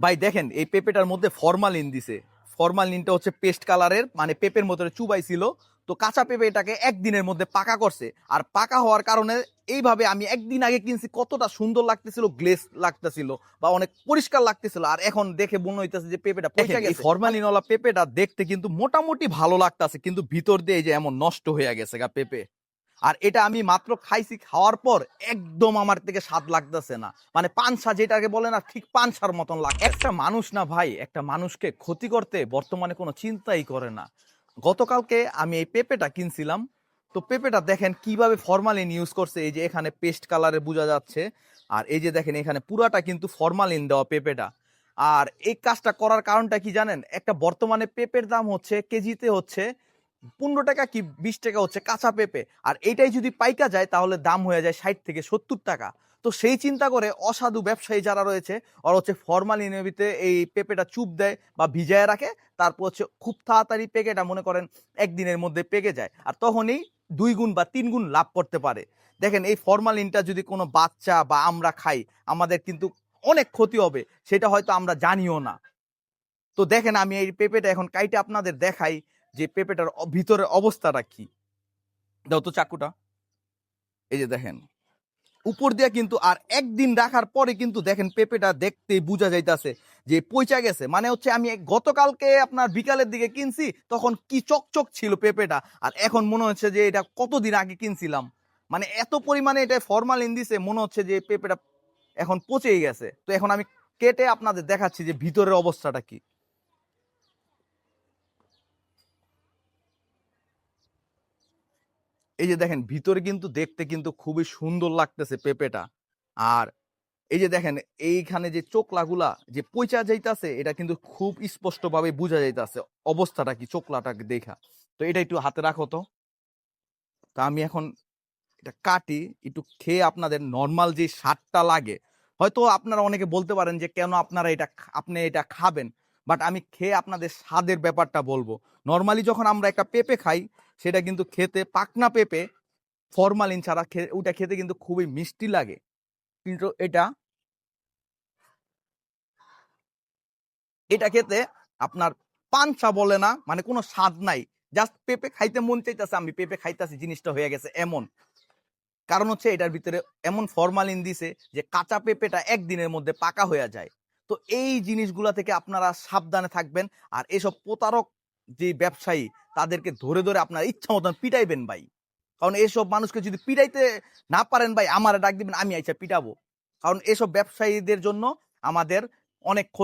ভাই দেখেন এই পেঁপেটার মধ্যে ফরমালিন দিছে। ফরমালিনটা হচ্ছে পেস্ট কালারের মানে পেঁপের মতো চুবাই ছিল তো কাঁচা পেঁপে এটাকে একদিনের মধ্যে পাকা করছে। আর পাকা হওয়ার কারণে এইভাবে আমি একদিন আগে কিনছি কতটা সুন্দর লাগতেছিল গ্লেস লাগতেছিল বা অনেক পরিষ্কার লাগতেছিল। আর এখন দেখে মনে হইতেছে যে পেঁপেটা পচে গেছে। ফরমালিনওয়ালা পেঁপেটা দেখতে কিন্তু মোটামুটি ভালো লাগতেছে কিন্তু ভিতর দিয়ে এই যে এমন নষ্ট হয়ে গেছে গা পেঁপে। আর এটা আমি মাত্র খাইছি খাওয়ার পর একদম আমার থেকে স্বাদ লাগতেছে না। মানে পানসা যেটাকে বলে না, ঠিক পানসার মতন লাগে একটা মানুষ না ভাই, একটা মানুষকে ক্ষতি করতে বর্তমানে কোনো চিন্তাই করে না। গতকালকে আমি এই পেঁপেটা কিনছিলাম। তো পেঁপেটা দেখেন কীভাবে ফরমালিন ইউজ করছে, এই যে এখানে পেস্ট কালারে বোঝা যাচ্ছে। আর এই যে দেখেন এখানে পুরাটা কিন্তু ফরমালিন দেওয়া পেঁপেটা। আর এই কাজটা করার কারণটা কি জানেন? একটা বর্তমানে পেঁপের দাম হচ্ছে, কেজিতে হচ্ছে পনেরো টাকা কি বিশ টাকা হচ্ছে কাঁচা পেঁপে? আর এইটাই যদি পাইকা যায়, তাহলে দাম হয়ে যায় ষাট থেকে সত্তর টাকা। তো সেই চিন্তা করে অসাধু ব্যবসায়ী যারা রয়েছে, ওরা হচ্ছে ফরমালিনের ভিতরে এই পেঁপেটা চুপ দেয় বা ভিজায় রাখে, তারপর হচ্ছে খুব তাড়াতাড়ি পেকেটা মনে করেন একদিনের মধ্যে পেকে যায়। আর তখনই দুই গুণ বা তিন গুণ লাভ করতে পারে। দেখেন এই ফরমালিনটা যদি কোনো বাচ্চা বা আমরা খাই, আমাদের কিন্তু অনেক ক্ষতি হবে, সেটা হয়তো আমরা জানিও না। তো দেখেন আমি এই পেঁপেটা এখন কাইটে আপনাদের দেখাই যে পেঁপেটার ভিতরের অবস্থাটা কি? দাও তো চাকুটা। এই যে দেখেন। উপর দিয়ে কিন্তু আর একদিন রাখার পরে কিন্তু দেখেন পেঁপেটা দেখতে বোঝা যাইতাছে যে পচা গেছে। মানে হচ্ছে আমি গতকালকে আপনার বিকালের দিকে কিনছি, তখন কি চকচক ছিল পেঁপেটা। আর এখন মনে হচ্ছে যে এটা কতদিন আগে কিনছিলাম। মানে এত পরিমাণে এটা ফরমালিন দিছে, মনে হচ্ছে যে পেঁপেটা এখন পচেই গেছে। তো এখন আমি কেটে আপনাদের দেখাচ্ছি যে ভিতরের অবস্থাটা কি। এই যে দেখেন, ভিতরে কিন্তু দেখতে কিন্তু খুবই সুন্দর লাগতেছে পেঁপেটা। আর এই যে দেখেন, এইখানে যে চোকলাগুলা যে পচা যাইতাছে, এটা কিন্তু খুব স্পষ্ট ভাবে বোঝা যাইতাছে অবস্থাটা কি চোকলাটাকে দেখা। তো এটা একটু হাতে রাখো তো। তা আমি এখন এটা কাটি, একটু খেয়ে আপনাদের নর্মাল যে স্বাদটা লাগে। হয়তো আপনারা অনেকে বলতে পারেন যে, কেন আপনারা এটা আপনি এটা খাবেন? বাট আমি খেয়ে আপনাদের স্বাদের ব্যাপারটা বলব। নর্মালি যখন আমরা একটা পেঁপে খাই সেটা কিন্তু খেতে পাকনা পেঁপে, ফরমালিন ছাড়া ওটা খেতে কিন্তু খুবই মিষ্টি লাগে। কিন্তু এটা এটা খেতে আপনার পানসা বলে না মানে কোনো স্বাদ নাই। জাস্ট পেঁপে খাইতে মন চাইতেছে, আমি পেঁপে খাইতেছি, জিনিসটা হয়ে গেছে এমন। কারণ হচ্ছে এটার ভিতরে এমন ফরমালিন দিছে যে কাঁচা পেঁপেটা একদিনের মধ্যে পাকা হয়ে যায়। তো এই জিনিসগুলা থেকে আপনারা সাবধানে থাকবেন। আর এসব প্রতারক যে ব্যবসায়ী তাদেরকে ধরে ধরে আপনার ইচ্ছা মতন পিটাইবেন ভাই। কারণ এসব মানুষকে যদি পিটাইতে না পারেন ভাই, আমার ডাক দিবেন, আমি আইসা পিটাবো। কারণ এসব ব্যবসায়ীদের জন্য আমাদের অনেক ক্ষতি